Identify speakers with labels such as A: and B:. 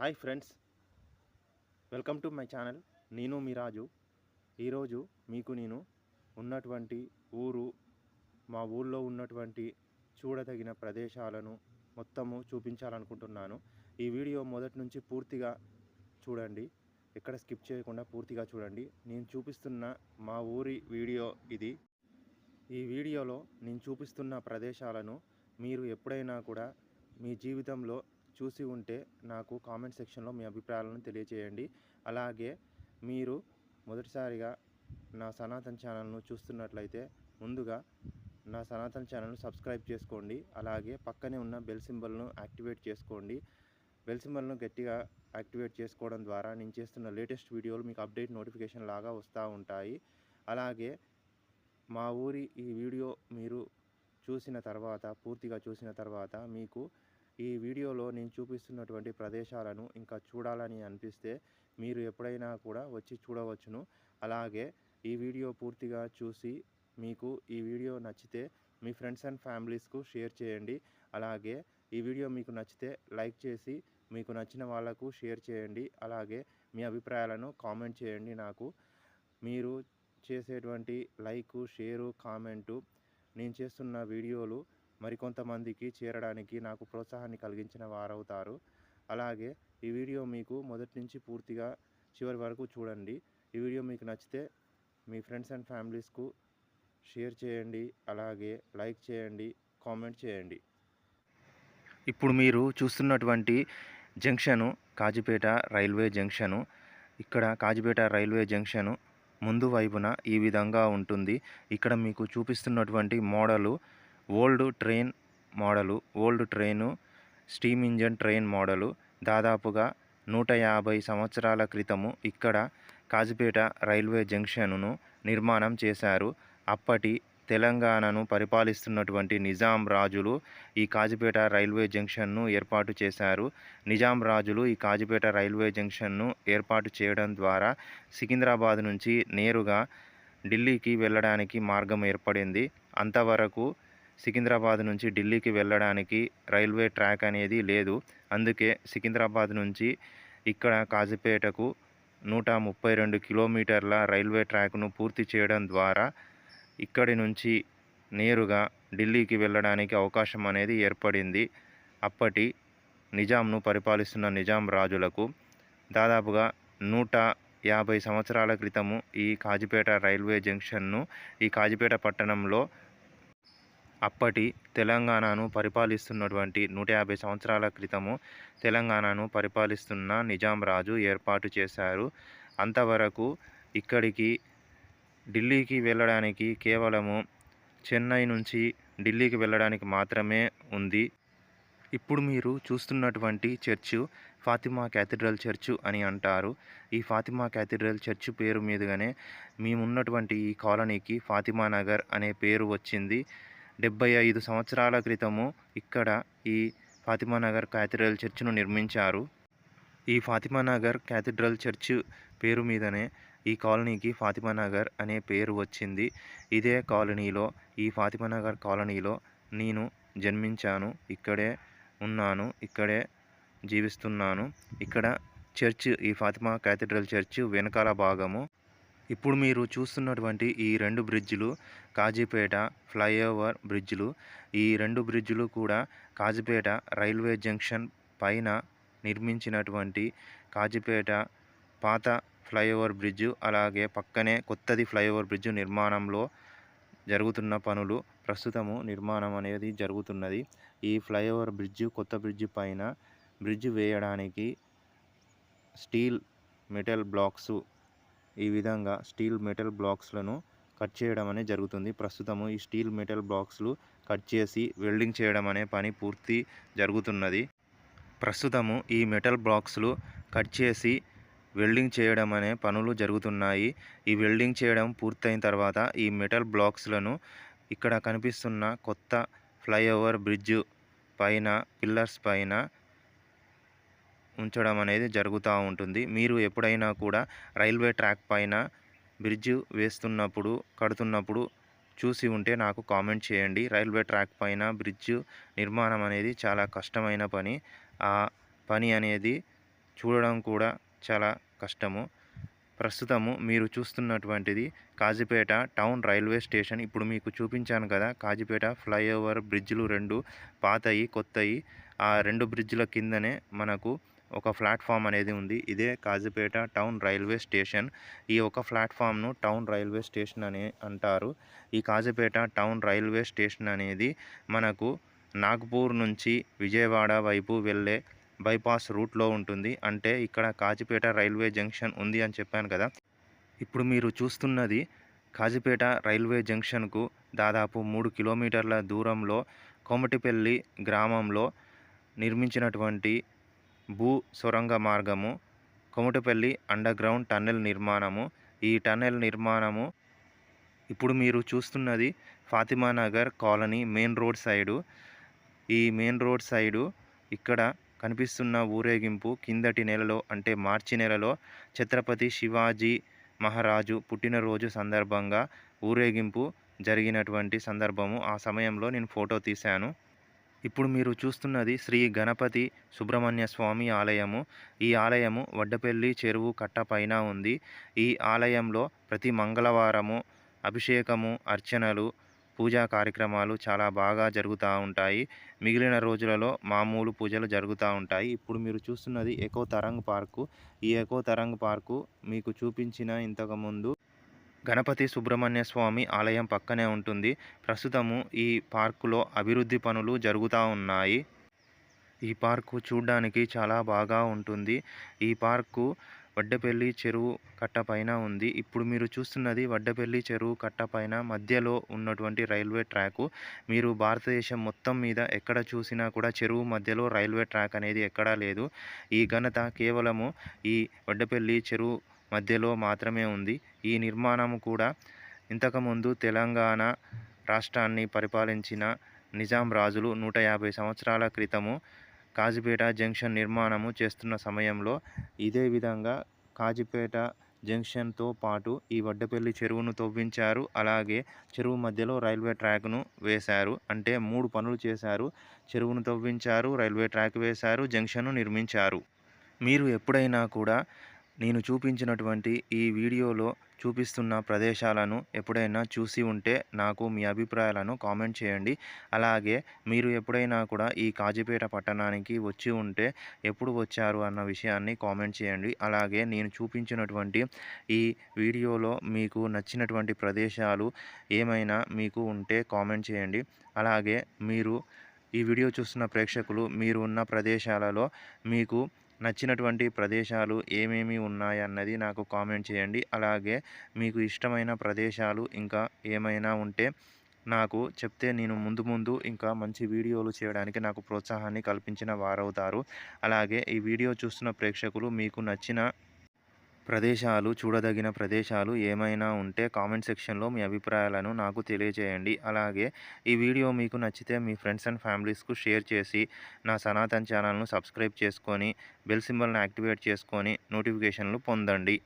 A: Hi friends. Welcome to my channel. నేను మీ రాజు. ఈరోజు మీకు నేను ఉన్నటువంటి ఊరు మా ఊళ్ళో ఉన్నటువంటి చూడదగిన ప్రదేశాలను మొత్తము చూపించాలనుకుంటున్నాను. ఈ వీడియో మొదటి నుంచి పూర్తిగా చూడండి. ఎక్కడ స్కిప్ చేయకుండా పూర్తిగా చూడండి. నేను చూపిస్తున్న మా ఊరి వీడియో ఇది. ఈ వీడియోలో నేను చూపిస్తున్న ప్రదేశాలను మీరు ఎప్పుడైనా కూడా మీ జీవితంలో చూసి ఉంటే నాకు కామెంట్ సెక్షన్లో మీ అభిప్రాయాలను తెలియజేయండి అలాగే మీరు మొదటిసారిగా నా సనాతన్ ఛానల్ను చూస్తున్నట్లయితే ముందుగా నా సనాతన్ ఛానల్ను సబ్స్క్రైబ్ చేసుకోండి. అలాగే పక్కనే ఉన్న బెల్ సింబల్ను యాక్టివేట్ చేసుకోండి. బెల్ సింబల్ను గట్టిగా యాక్టివేట్ చేసుకోవడం ద్వారా నేను చేస్తున్న లేటెస్ట్ వీడియోలు మీకు అప్డేట్ నోటిఫికేషన్ లాగా వస్తూ ఉంటాయి. అలాగే మా ఊరి ఈ వీడియో మీరు చూసిన తర్వాత పూర్తిగా చూసిన తర్వాత మీకు ఈ వీడియోలో నేను చూపిస్తున్నటువంటి ప్రదేశాలను ఇంకా చూడాలని అనిపిస్తే మీరు ఎప్పుడైనా కూడా వచ్చి చూడవచ్చును. అలాగే ఈ వీడియో పూర్తిగా చూసి మీకు ఈ వీడియో నచ్చితే మీ ఫ్రెండ్స్ అండ్ ఫ్యామిలీస్కు షేర్ చేయండి. అలాగే ఈ వీడియో మీకు నచ్చితే లైక్ చేసి మీకు నచ్చిన వాళ్ళకు షేర్ చేయండి. అలాగే మీ అభిప్రాయాలను కామెంట్ చేయండి నాకు. మీరు చేసేటువంటి లైకు షేరు కామెంటు నేను చేస్తున్న వీడియోలు మరికొంతమందికి చేరడానికి నాకు ప్రోత్సాహాన్ని కలిగించిన వారవుతారు. అలాగే ఈ వీడియో మీకు మొదటి నుంచి పూర్తిగా చివరి వరకు చూడండి. ఈ వీడియో మీకు నచ్చితే మీ ఫ్రెండ్స్ అండ్ ఫ్యామిలీస్కు షేర్ చేయండి. అలాగే లైక్ చేయండి కామెంట్ చేయండి. ఇప్పుడు మీరు చూస్తున్నటువంటి జంక్షను కాజీపేట రైల్వే జంక్షను ఇక్కడ కాజీపేట రైల్వే జంక్షను ముందు వైపున ఈ విధంగా ఉంటుంది. ఇక్కడ మీకు చూపిస్తున్నటువంటి model old train model old train steam engine train model దాదాపుగా నూట యాభై సంవత్సరాల క్రితము ఇక్కడ కాజిపేట రైల్వే జంక్షన్ను నిర్మాణం చేశారు. అప్పటి తెలంగాణను పరిపాలిస్తున్నటువంటి నిజాం రాజులు ఈ కాజిపేట రైల్వే జంక్షన్ను ఏర్పాటు చేశారు. నిజాం రాజులు ఈ కాజిపేట రైల్వే జంక్షన్ను ఏర్పాటు చేయడం ద్వారా సికింద్రాబాద్ నుంచి నేరుగా ఢిల్లీకి వెళ్ళడానికి మార్గం ఏర్పడింది. అంతవరకు సికింద్రాబాద్ నుంచి ఢిల్లీకి వెళ్ళడానికి రైల్వే ట్రాక్ అనేది లేదు. అందుకే సికింద్రాబాద్ నుంచి ఇక్కడ కాజీపేటకు నూట ముప్పై రెండు కిలోమీటర్ల రైల్వే ట్రాక్ను పూర్తి చేయడం ద్వారా ఇక్కడి నుంచి నేరుగా ఢిల్లీకి వెళ్ళడానికి అవకాశం అనేది ఏర్పడింది. అప్పటి నిజాంను పరిపాలిస్తున్న నిజాం రాజులకు దాదాపుగా నూట యాభై సంవత్సరాల క్రితము ఈ కాజీపేట రైల్వే జంక్షన్ను ఈ కాజీపేట పట్టణంలో అప్పటి తెలంగాణను పరిపాలిస్తున్నటువంటి నూట యాభై సంవత్సరాల క్రితము తెలంగాణను పరిపాలిస్తున్న నిజాం రాజు ఏర్పాటు చేశారు. అంతవరకు ఇక్కడికి ఢిల్లీకి వెళ్ళడానికి కేవలము చెన్నై నుంచి ఢిల్లీకి వెళ్ళడానికి మాత్రమే ఉంది. ఇప్పుడు మీరు చూస్తున్నటువంటి చర్చు ఫాతిమా క్యాథిడ్రల్ చర్చు అని అంటారు. ఈ ఫాతిమా క్యాథిడ్రల్ చర్చు పేరు మీదుగానే మేమున్నటువంటి ఈ కాలనీకి ఫాతిమా నగర్ అనే పేరు వచ్చింది. డెబ్బై ఐదు సంవత్సరాల క్రితము ఇక్కడ ఈ ఫాతిమా నగర్ క్యాథడ్రల్ చర్చ్ను నిర్మించారు. ఈ ఫాతిమా నగర్ క్యాథడ్రల్ చర్చ్ పేరు మీదనే ఈ కాలనీకి ఫాతిమా నగర్ అనే పేరు వచ్చింది. ఇదే కాలనీలో ఈ ఫాతిమా నగర్ కాలనీలో నేను జన్మించాను. ఇక్కడే ఉన్నాను ఇక్కడే జీవిస్తున్నాను. ఇక్కడ చర్చ్ ఈ ఫాతిమా క్యాథడ్రల్ చర్చ్ వెనకాల భాగము. ఇప్పుడు మీరు చూస్తున్నటువంటి ఈ రెండు బ్రిడ్జ్లు కాజీపేట ఫ్లైఓవర్ బ్రిడ్జ్లు. ఈ రెండు బ్రిడ్జ్లు కూడా కాజీపేట రైల్వే జంక్షన్ పైన నిర్మించినటువంటి కాజీపేట పాత ఫ్లైఓవర్ బ్రిడ్జు అలాగే పక్కనే కొత్తది ఫ్లైఓవర్ బ్రిడ్జు నిర్మాణంలో జరుగుతున్న పనులు ప్రస్తుతము నిర్మాణం అనేది జరుగుతున్నది. ఈ ఫ్లైఓవర్ బ్రిడ్జు కొత్త బ్రిడ్జి పైన బ్రిడ్జ్ వేయడానికి స్టీల్ మెటల్ బ్లాక్స్ ఈ విధంగా స్టీల్ మెటల్ బ్లాక్స్లను కట్ చేయడం అనేది జరుగుతుంది. ప్రస్తుతము ఈ స్టీల్ మెటల్ బ్లాక్స్లు కట్ చేసి వెల్డింగ్ చేయడం అనే పని పూర్తి జరుగుతున్నది. ప్రస్తుతము ఈ మెటల్ బ్లాక్స్లు కట్ చేసి వెల్డింగ్ చేయడం అనే పనులు జరుగుతున్నాయి. ఈ వెల్డింగ్ చేయడం పూర్తయిన తర్వాత ఈ మెటల్ బ్లాక్స్లను ఇక్కడ కనిపిస్తున్న కొత్త ఫ్లైఓవర్ బ్రిడ్జ్ పైన పిల్లర్స్ పైన ఉంచడం అనేది జరుగుతూ ఉంటుంది. మీరు ఎప్పుడైనా కూడా రైల్వే ట్రాక్ పైన బ్రిడ్జ్ వేస్తున్నప్పుడు కడుతున్నప్పుడు చూసి ఉంటే నాకు కామెంట్ చేయండి. రైల్వే ట్రాక్ పైన బ్రిడ్జ్ నిర్మాణం అనేది చాలా కష్టమైన పని. ఆ పని అనేది చూడడం కూడా చాలా కష్టము. ప్రస్తుతము మీరు చూస్తున్నటువంటిది కాజీపేట టౌన్ రైల్వే స్టేషన్. ఇప్పుడు మీకు చూపించాను కదా కాజీపేట ఫ్లైఓవర్ బ్రిడ్జ్లు రెండు పాతయి కొత్తయి. ఆ రెండు బ్రిడ్జ్ల కిందనే మనకు ఒక ప్లాట్ఫామ్ అనేది ఉంది. ఇదే కాజీపేట టౌన్ రైల్వే స్టేషన్. ఈ ఒక ప్లాట్ఫామ్ను టౌన్ రైల్వే స్టేషన్ అని అంటారు. ఈ కాజీపేట టౌన్ రైల్వే స్టేషన్ అనేది మనకు నాగ్పూర్ నుంచి విజయవాడ వైపు వెళ్ళే బైపాస్ రూట్లో ఉంటుంది. అంటే ఇక్కడ కాజీపేట రైల్వే జంక్షన్ ఉంది అని చెప్పాను కదా. ఇప్పుడు మీరు చూస్తున్నది కాజీపేట రైల్వే జంక్షన్కు దాదాపు మూడు కిలోమీటర్ల దూరంలో కోమటిపల్లి గ్రామంలో నిర్మించినటువంటి భూ సొరంగ మార్గము కోమటిపల్లి అండర్గ్రౌండ్ టన్నెల్ నిర్మాణము. ఈ టన్నెల్ నిర్మాణము ఇప్పుడు మీరు చూస్తున్నది Fatima nagar colony main road side. ఈ మెయిన్ రోడ్ సైడు ఇక్కడ కనిపిస్తున్న ఊరేగింపు కిందటి నెలలో అంటే మార్చి నెలలో ఛత్రపతి శివాజీ మహారాజు పుట్టినరోజు సందర్భంగా ఊరేగింపు జరిగినటువంటి సందర్భము. ఆ సమయంలో నేను ఫోటో తీశాను. ఇప్పుడు మీరు చూస్తున్నది శ్రీ గణపతి సుబ్రహ్మణ్య స్వామి ఆలయము. ఈ ఆలయము వడ్డపల్లి చెరువు కట్ట పైన ఉంది. ఈ ఆలయంలో ప్రతి మంగళవారము అభిషేకము అర్చనలు పూజా కార్యక్రమాలు చాలా బాగా జరుగుతూ ఉంటాయి. మిగిలిన రోజులలో మామూలు పూజలు జరుగుతూ ఉంటాయి. ఇప్పుడు మీరు చూస్తున్నది ఎకో తరంగ్ పార్కు. ఈ ఎకో తరంగ్ పార్కు మీకు చూపించిన ఇంతకుముందు గణపతి సుబ్రహ్మణ్య స్వామి ఆలయం పక్కనే ఉంటుంది. ప్రస్తుతము ఈ పార్కులో అభివృద్ధి పనులు జరుగుతూ ఉన్నాయి. ఈ పార్కు చూడ్డానికి చాలా బాగా ఉంటుంది. ఈ పార్కు వడ్డపల్లి చెరువు కట్ట పైన ఉంది. ఇప్పుడు మీరు చూస్తున్నది వడ్డపల్లి చెరువు కట్ట పైన మధ్యలో ఉన్నటువంటి రైల్వే ట్రాకు. మీరు భారతదేశం మొత్తం మీద ఎక్కడ చూసినా కూడా చెరువు మధ్యలో రైల్వే ట్రాక్ అనేది ఎక్కడా లేదు. ఈ ఘనత కేవలము ఈ వడ్డపల్లి చెరువు మధ్యలో మాత్రమే ఉంది. ఈ నిర్మాణము కూడా ఇంతకుముందు తెలంగాణ రాష్ట్రాన్ని పరిపాలించిన నిజాం రాజులు నూట యాభై సంవత్సరాల క్రితము కాజీపేట జంక్షన్ నిర్మాణము చేస్తున్న సమయంలో ఇదే విధంగా కాజీపేట జంక్షన్తో పాటు ఈ వడ్డపల్లి చెరువును తవ్వించారు. అలాగే చెరువు మధ్యలో రైల్వే ట్రాక్ను వేశారు. అంటే మూడు పనులు చేశారు. చెరువును తవ్వించారు రైల్వే ట్రాక్ వేశారు జంక్షన్ను నిర్మించారు. మీరు ఎప్పుడైనా కూడా నేను చూపించినటువంటి ఈ వీడియోలో చూపిస్తున్న ప్రదేశాలను ఎప్పుడైనా చూసి ఉంటే నాకు మీ అభిప్రాయాలను కామెంట్ చేయండి. అలాగే మీరు ఎప్పుడైనా కూడా ఈ కాజీపేట పట్టణానికి వచ్చి ఉంటే ఎప్పుడు వచ్చారు అన్న విషయాన్ని కామెంట్ చేయండి. అలాగే నేను చూపించినటువంటి ఈ వీడియోలో మీకు నచ్చినటువంటి ప్రదేశాలు ఏమైనా మీకు ఉంటే కామెంట్ చేయండి. అలాగే మీరు ఈ వీడియో చూస్తున్న ప్రేక్షకులు మీరు ఉన్న ప్రదేశాలలో మీకు నచ్చినటువంటి ప్రదేశాలు ఏమేమి ఉన్నాయన్నది నాకు కామెంట్ చేయండి. అలాగే మీకు ఇష్టమైన ప్రదేశాలు ఇంకా ఏమైనా ఉంటే నాకు చెప్తే నేను ముందు ముందు ఇంకా మంచి వీడియోలు చేయడానికి నాకు ప్రోత్సాహాన్ని కల్పించిన వారవుతారు. అలాగే ఈ వీడియో చూస్తున్న ప్రేక్షకులు మీకు నచ్చిన ప్రదేశాలు చూడదగిన ప్రదేశాలు ఏమైనా ఉంటే కామెంట్ సెక్షన్లో మీ అభిప్రాయాలను నాకు తెలియజేయండి. అలాగే ఈ వీడియో మీకు నచ్చితే మీ ఫ్రెండ్స్ అండ్ ఫ్యామిలీస్కు షేర్ చేసి నా సనాతన్ ఛానల్ను సబ్స్క్రైబ్ చేసుకొని బెల్ సింబల్ని యాక్టివేట్ చేసుకొని నోటిఫికేషన్లు పొందండి.